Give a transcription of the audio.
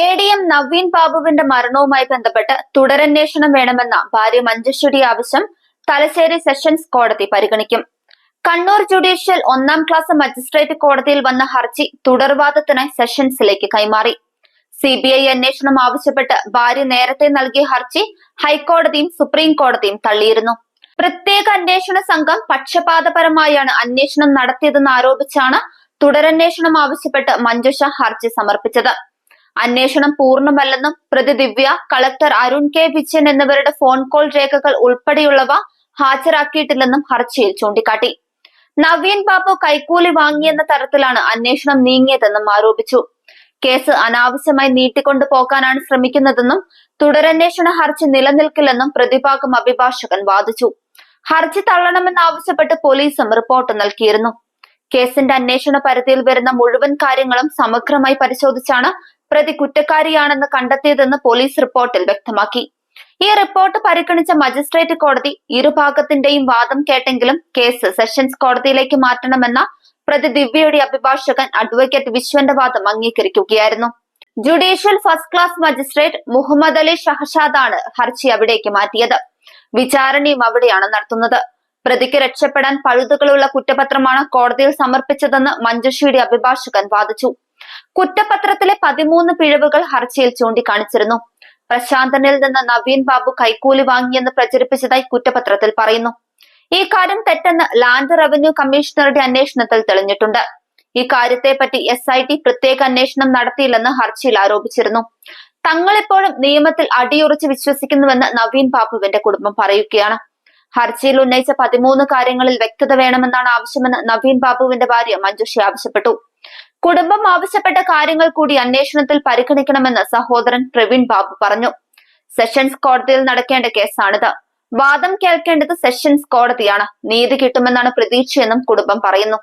A D M Naveen ബാബുവിന്റെ മരണവുമായി ബന്ധപ്പെട്ട് തുടരന്വേഷണം വേണമെന്ന ഭാര്യ മഞ്ജുശ്വരി ആവശ്യം തലശ്ശേരി സെഷൻസ് കോടതി പരിഗണിക്കും. കണ്ണൂർ ജുഡീഷ്യൽ ഒന്നാം ക്ലാസ് മജിസ്ട്രേറ്റ് കോടതിയിൽ വന്ന ഹർജി തുടർവാദത്തിനായി സെഷൻസിലേക്ക് കൈമാറി. സി ബി ഐ അന്വേഷണം ആവശ്യപ്പെട്ട് ഭാര്യ നേരത്തെ നൽകിയ ഹർജി ഹൈക്കോടതിയും സുപ്രീം കോടതിയും തള്ളിയിരുന്നു. പ്രത്യേക അന്വേഷണ സംഘം പക്ഷപാതപരമായാണ് അന്വേഷണം നടത്തിയതെന്ന് ആരോപിച്ചാണ് തുടരന്വേഷണം ആവശ്യപ്പെട്ട് മഞ്ജുഷ ഹർജി സമർപ്പിച്ചത്. അന്വേഷണം പൂർണമല്ലെന്നും പ്രതി ദിവ്യ കളക്ടർ അരുൺ കെ. വിജയൻ എന്നിവരുടെ ഫോൺ കോൾ രേഖകൾ ഉൾപ്പെടെയുള്ളവ ഹാജരാക്കിയിട്ടില്ലെന്നും ഹർജിയിൽ ചൂണ്ടിക്കാട്ടി. നവീൻ ബാബു കൈക്കൂലി വാങ്ങിയെന്ന തരത്തിലാണ് അന്വേഷണം നീങ്ങിയതെന്നും ആരോപിച്ചു. കേസ് അനാവശ്യമായി നീട്ടിക്കൊണ്ടു പോകാനാണ് ശ്രമിക്കുന്നതെന്നും തുടരന്വേഷണ ഹർജി നിലനിൽക്കില്ലെന്നും പ്രതിഭാഗം അഭിഭാഷകൻ വാദിച്ചു. ഹർജി തള്ളണമെന്നാവശ്യപ്പെട്ട് പോലീസും റിപ്പോർട്ട് നൽകിയിരുന്നു. കേസിന്റെ അന്വേഷണ പരിധിയിൽ വരുന്ന മുഴുവൻ കാര്യങ്ങളും സമഗ്രമായി പരിശോധിച്ചാണ് പ്രതി കുറ്റക്കാരിയാണെന്ന് കണ്ടെത്തിയതെന്ന് പോലീസ് റിപ്പോർട്ടിൽ വ്യക്തമാക്കി. ഈ റിപ്പോർട്ട് പരിഗണിച്ച മജിസ്ട്രേറ്റ് കോടതി ഇരുഭാഗത്തിന്റെയും വാദം കേട്ടെങ്കിലും കേസ് സെഷൻസ് കോടതിയിലേക്ക് മാറ്റണമെന്ന പ്രതി ദിവ്യയുടെ അഭിഭാഷകൻ അഡ്വക്കേറ്റ് വിശ്വന്റെ വാദം അംഗീകരിക്കുകയായിരുന്നു. Judicial first class magistrate Muhammad Ali ഷഹഷാദാണ് ഹർജി അവിടേക്ക് മാറ്റിയത്. വിചാരണയും അവിടെയാണ് നടത്തുന്നത്. പ്രതിക്ക് രക്ഷപ്പെടാൻ പഴുതുകളുള്ള കുറ്റപത്രമാണ് കോടതിയിൽ സമർപ്പിച്ചതെന്ന് മഞ്ജുഷിയുടെ അഭിഭാഷകൻ വാദിച്ചു. കുറ്റപത്രത്തിലെ പതിമൂന്ന് പിഴവുകൾ ഹർജിയിൽ ചൂണ്ടിക്കാണിച്ചിരുന്നു. പ്രശാന്തനിൽ നിന്ന് നവീൻ ബാബു കൈക്കൂലി വാങ്ങിയെന്ന് പ്രചരിപ്പിച്ചതായി കുറ്റപത്രത്തിൽ പറയുന്നു. ഈ കാര്യം തെറ്റെന്ന് ലാൻഡ് റവന്യൂ കമ്മീഷണറുടെ അന്വേഷണത്തിൽ തെളിഞ്ഞിട്ടുണ്ട്. ഈ കാര്യത്തെപ്പറ്റി എസ് ഐ ടി പ്രത്യേക അന്വേഷണം നടത്തിയില്ലെന്ന് ഹർജിയിൽ ആരോപിച്ചിരുന്നു. തങ്ങളിപ്പോഴും നിയമത്തിൽ അടിയുറച്ച് വിശ്വസിക്കുന്നുവെന്ന് നവീൻ ബാബുവിന്റെ കുടുംബം പറയുകയാണ്. ഹർജിയിൽ ഉന്നയിച്ച പതിമൂന്ന് കാര്യങ്ങളിൽ വ്യക്തത വേണമെന്നാണ് ആവശ്യമെന്ന് നവീൻ ബാബുവിന്റെ ഭാര്യ മഞ്ജുഷി ആവശ്യപ്പെട്ടു. കുടുംബം ആവശ്യപ്പെട്ട കാര്യങ്ങൾ കൂടി അന്വേഷണത്തിൽ പരിഗണിക്കണമെന്ന് സഹോദരൻ പ്രവീൺ ബാബു പറഞ്ഞു. സെഷൻസ് കോടതിയിൽ നടക്കേണ്ട കേസാണിത്. വാദം കേൾക്കേണ്ടത് സെഷൻസ് കോടതിയാണ്. നീതി കിട്ടുമെന്നാണ് പ്രതീക്ഷയെന്നും കുടുംബം പറയുന്നു.